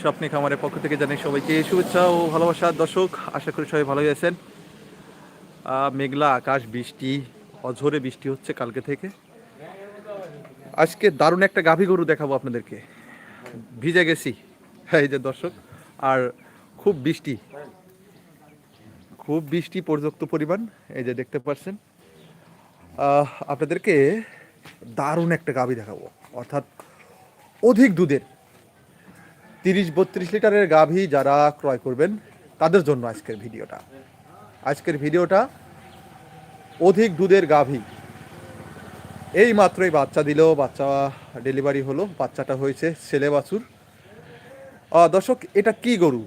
স্বপ্নে খামারের পক্ষ থেকে জানাই সবাইকে শুভেচ্ছা ও ভালোবাসা। দর্শক, আশা করি সবাই ভালোই আছেন। মেঘলা আকাশ, বৃষ্টি, অঝোরে বৃষ্টি হচ্ছে কালকে থেকে। আজকে দারুণ একটা গাভী গরু দেখাবো আপনাদেরকে। ভিজে গেছি, এই যে দর্শক, আর খুব বৃষ্টি। খুব বৃষ্টি পর্যাপ্ত পরিমাণ, এই যে দেখতে পাচ্ছেন। আপনাদেরকে দারুণ একটা গাভী দেখাবো, অর্থাৎ অধিক দুধের। তিরিশ বত্রিশ লিটারের গাভী যারা ক্রয় করবেন, তাদের জন্য আজকের ভিডিওটা। আজকের ভিডিওটা অধিক দুধের গাভী। এই মাত্রই বাচ্চা দিল, বাচ্চা ডেলিভারি হলো, বাচ্চাটা হয়েছে ছেলে বাছুর। দর্শক, এটা কি গরু?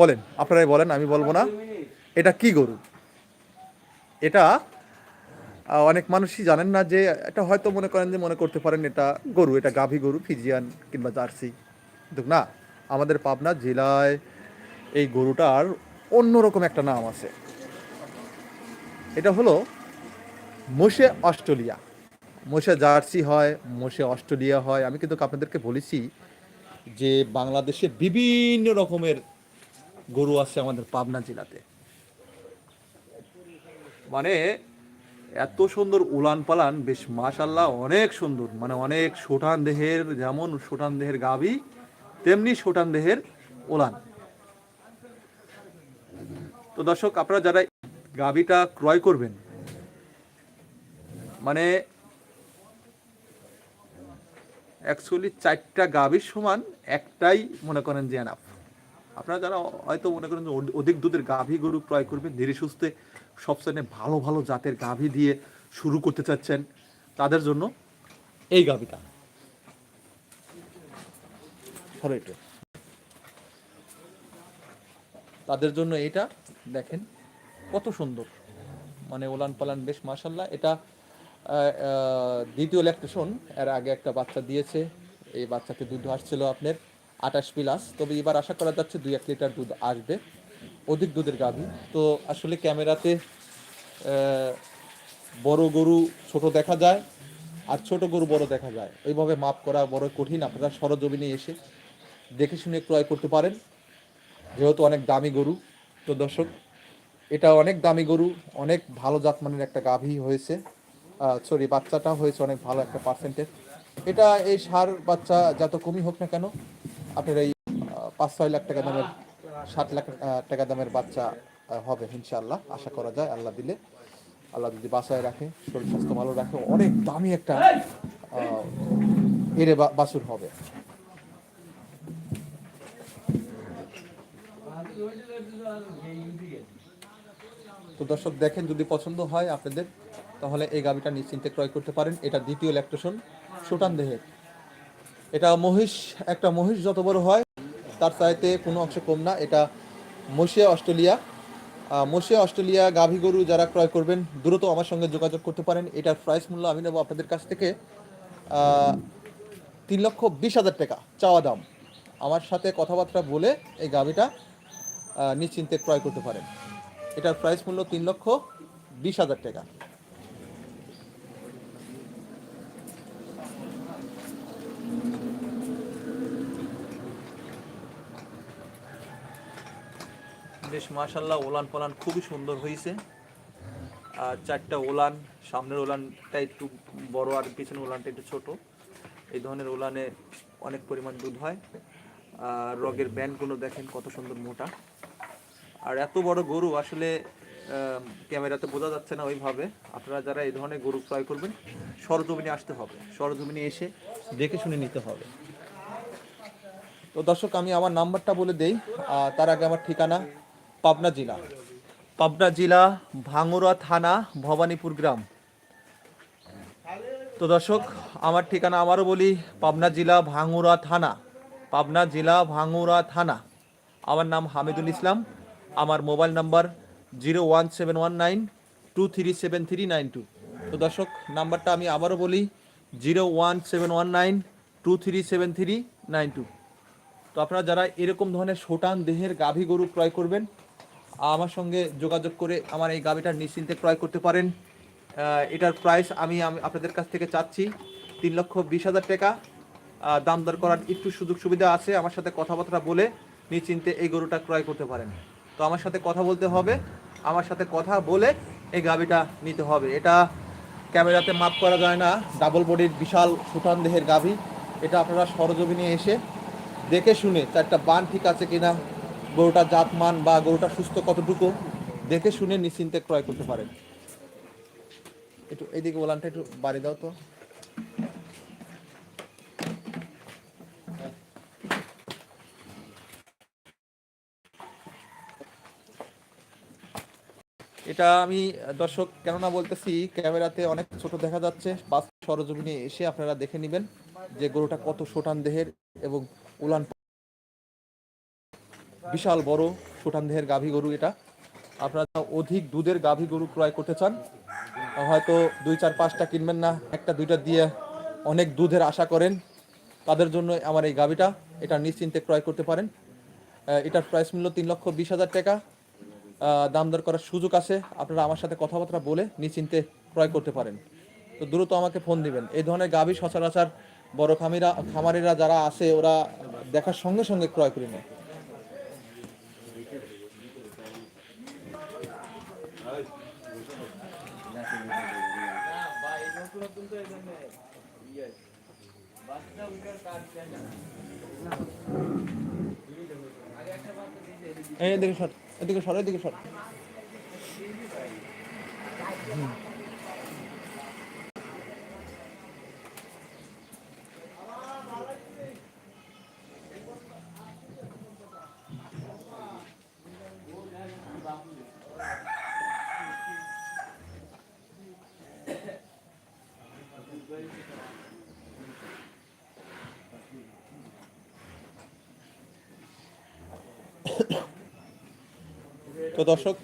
বলেন, আপনারাই বলেন, আমি বলব না। এটা কি গরু? এটা অনেক মানুষই জানেন না যে, এটা হয়তো মনে করেন যে মনে করতে পারেন এটা গরু, এটা গাভী গরু, ফিজিয়ান কিংবা জার্সি, কিন্তু না। আমাদের পাবনা জেলায় এই গরুটার অন্যরকম একটা নাম আছে। এটা হলো মোষে অস্ট্রেলিয়া। মোশে জার্সি হয়, মোষে অস্ট্রেলিয়া হয়। আমি কিন্তু আপনাদেরকে বলেছি যে বাংলাদেশে বিভিন্ন রকমের গরু আছে আমাদের পাবনা জেলাতে। মানে এত সুন্দর উলান পালান বেশ মাশাল্লাহ অনেক সুন্দর। মানে অনেক সোটান দেহের, যেমন সোটান দেহের গাভী তেমনি সোটান দেহের ওলান। তো দর্শক, আপনারা যারা গাভীটা ক্রয় করবেন মানে অ্যাকচুয়ালি চারটা গাভীর সমান একটাই মনে করেন যে এনাফ আপনারা যারা হয়তো মনে করেন যে অধিক দুধের গাভী গরু ক্রয় করবেন, ধীরে সুস্থে সবসময় ভালো ভালো জাতের গাভী দিয়ে শুরু করতে চাচ্ছেন, তাদের জন্য এই গাভীটা। তাদের জন্য এটা, দেখেন, কত সুন্দর। মানে ওলান পালান বেশ মাসাল্লাহ এটা দ্বিতীয় ল্যাকটেশন এর আগে একটা বাচ্চা দিয়েছে। এই বাচ্চাকে দুধ আসছিল আপনার আঠাশ প্লাস। তবে এবার আশা করা যাচ্ছে দুই এক লিটার দুধ আসবে, অধিক দুধের গাভী। তো আসলে ক্যামেরাতে বড় গরু, ছোট দেখা যায়, আর ছোট গরু বড় দেখা যায়। ওইভাবে মাপ করা বড় কঠিন, আপনারা সরজমিনে এসে দেখে শুনে ক্রয় করতে পারেন। যেহেতু অনেক দামি গরু, তো দর্শক, এটা অনেক দামি গরু, অনেক ভালো জাতমানের একটা গাভী হয়েছে। সরি বাচ্চাটা হয়েছে অনেক ভালো একটা পার্সেন্টের এটা এই সার বাচ্চা যত কমই হোক না কেন, আপনার এই পাঁচ ছয় লাখ টাকা দামের সাত লাখ টাকা দামের বাচ্চা হবে ইনশাআল্লাহ, আশা করা যায় আল্লাহ দিলে। আল্লাহ যদি বাসায় রাখে, শরীর স্বাস্থ্য ভালো রাখে, অনেক দামি একটা এরে বা- বাছুর হবে। তো দর্শক দেখেন, যদি পছন্দ হয় আপনাদের, তাহলে এই গাভিটা নিশ্চিন্তে ক্রয় করতে পারেন। এটা দ্বিতীয় ল্যাকটেশন সুটান দেহের এটা মহিষ, একটা মহিষ যত বড় হয়, তার চাইতে কোনো অংশে কম না। এটা মশিয়া অস্ট্রেলিয়া। মশিয়া অস্ট্রেলিয়া গাভী গরু যারা ক্রয় করবেন, দ্রুত আমার সঙ্গে যোগাযোগ করতে পারেন। এটার প্রাইস মূল্য আমি নেব আপনাদের কাছ থেকে তিন লক্ষ বিশ হাজার টাকা, চাওয়া দাম। আমার সাথে কথাবার্তা বলে এই গাভিটা নিশ্চিন্তে ক্রয় করতে পারেন। এটার প্রাইস মূল্য তিন লক্ষ বিশ হাজার টাকা। বেশ মাশাল্লাহ ওলান পালান খুবই সুন্দর হয়েছে। আর চারটা ওলান, সামনের ওলানটা একটু বড় আর পিছনের ওলানটা একটু ছোট। এই ধরনের ওলানে অনেক পরিমাণ দুধ হয়। আর রগের ব্যান্ডগুলো দেখেন কত সুন্দর মোটা। আর এত বড় গরু আসলে ক্যামেরাতে বোঝা যাচ্ছে না ওইভাবে। আপনারা যারা এই ধরনের গরু ক্রয় করবেন, সরজমিনে আসতে হবে। সরজমিনে এসে দেখে শুনে নিতে হবে। তো দর্শক, আমি আমার নাম্বারটা বলে দেই। তার আগে আমার ঠিকানা পাবনা জেলা। পাবনা জেলা, ভাঙুরা থানা, ভবানীপুর গ্রাম। তো দর্শক, আমার ঠিকানা আমারও বলি, পাবনা জেলা, ভাঙুরা থানা। পাবনা জেলা, ভাঙুরা থানা। আমার নাম হামিদুল ইসলাম। আমার mobile number zero one seven one nine two three seven three nine two. তো দর্শক, নাম্বারটা আমি আবারও বলি, zero one seven one nine two three seven three nine two. তো আপনারা যারা এরকম ধরনের সোটান দেহের গাভী গরু ক্রয় করবেন, আমার সঙ্গে যোগাযোগ করে আমার এই গাভীটার নিশ্চিন্তে ক্রয় করতে পারেন। এটার প্রাইস আমি আপনাদের কাছ থেকে চাচ্ছি তিন লক্ষ বিশ হাজার টাকা। দাম দর করার একটু সুযোগ সুবিধা আছে, আমার সাথে কথাবার্তা বলে নিশ্চিন্তে এই গরুটা ক্রয় করতে পারেন। তো আমার সাথে কথা বলতে হবে। আমার সাথে কথা বলে এই গাভিটা নিতে হবে। এটা ক্যামেরাতে মাপ করা যায় না। ডাবল বডির বিশাল সুঠান দেহের গাভী। এটা আপনারা সরজমিনে এসে দেখে শুনে চারটা বান ঠিক আছে কিনা, গরুটার জাতমান বা গরুটা সুস্থ কতটুকু, দেখে শুনে নিশ্চিন্তে ক্রয় করতে পারেন। একটু এইদিকে বলানটা একটু বাড়ি দাও তো। এটা আমি, দর্শক, কেননা বলতেছি, ক্যামেরাতে অনেক ছোট দেখা যাচ্ছে। বাস সরজমিনে এসে আপনারা দেখে নেবেন যে গরুটা কত শোটান দেহের এবং উলান বিশাল বড় শোটান দেহের গাভী গরু এটা। আপনারা অধিক দুধের গাভী গরু ক্রয় করতে চান, হয়তো দুই, চার, পাঁচটা কিনবেন না, একটা, দুইটা দিয়ে অনেক দুধের আশা করেন, তাদের জন্য আমার এই গাভীটা, এটা নিশ্চিন্তে ক্রয় করতে পারেন। এটার প্রাইস মূল্য তিন লক্ষ বিশ হাজার টাকা। দাম দর করার সুযোগ আছে। আপনারা আমার সাথে কথাবার্তা বলে নিশ্চিন্তে ক্রয় করতে পারেন। তো দ্রুত আমাকে ফোন দিবেন। এই ধরনের গাভী সচরাচর বড় খামিরা খামারিরা যারা আছে, ওরা দেখার সঙ্গে সঙ্গে ক্রয় করে নেয়। এই এদিকে সর এদিকে সর এদিকে সর। তো দর্শক,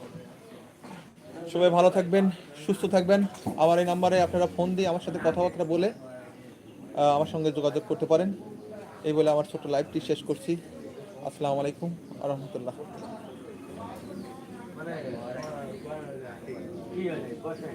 সবাই ভালো থাকবেন, সুস্থ থাকবেন। আমার এই নাম্বারে আপনারা ফোন দিয়ে আমার সাথে কথাবার্তা বলে আমার সঙ্গে যোগাযোগ করতে পারেন। এই বলে আমার ছোট্ট লাইভটি শেষ করছি। আসসালামু আলাইকুম আ রহমতুল্লাহ। বসেন।